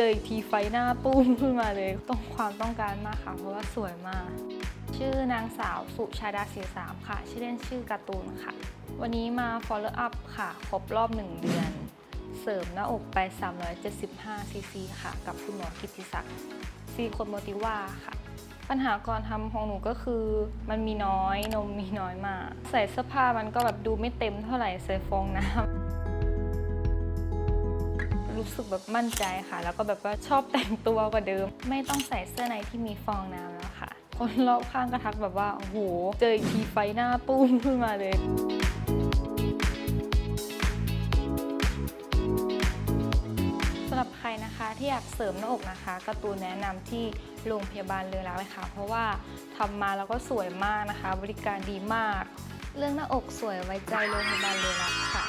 เจออีกทีไฟหน้าปุ้มขึ้นมาเลยต้องความต้องการมากค่ะ เพราะว่าสวยมาก ชื่อนางสาวสุชาดาเสียสามค่ะ ชื่อเล่นชื่อการ์ตูนค่ะ วันนี้มา follow up ค่ะ ครบรอบ 1 เดือน เสริมหน้าอกไป 375 ซีซีค่ะ กับคุณหมอกิติศักดิ์ซีคนโมติว่าค่ะปัญหาก่อนทำของหนูก็คือมันมีน้อยนมมีน้อยมาก ใส่เสื้อผ้ามันก็แบบดูไม่เต็มเท่าไหร่ใส่ฟองน้ำ รู้สึกแบบมั่นใจค่ะ แล้วก็แบบว่าชอบแต่งตัวกว่าเดิม ไม่ต้องใส่เสื้อในที่มีฟองน้ำแล้วค่ะ คนรอบข้างก็ทักแบบว่าโอ้โหเจออีกทีไฟหน้าปุ้มขึ้นมาเลยสำหรับใครนะคะที่อยากเสริมหน้าอกนะคะการ์ตูนแนะนำที่โรงพยาบาลเรือรักเลยค่ะ เพราะว่าทำมาแล้วก็สวยมากนะคะ บริการดีมาก เรื่องหน้าอกสวยไว้ใจโรงพยาบาลเรือรักค่ะ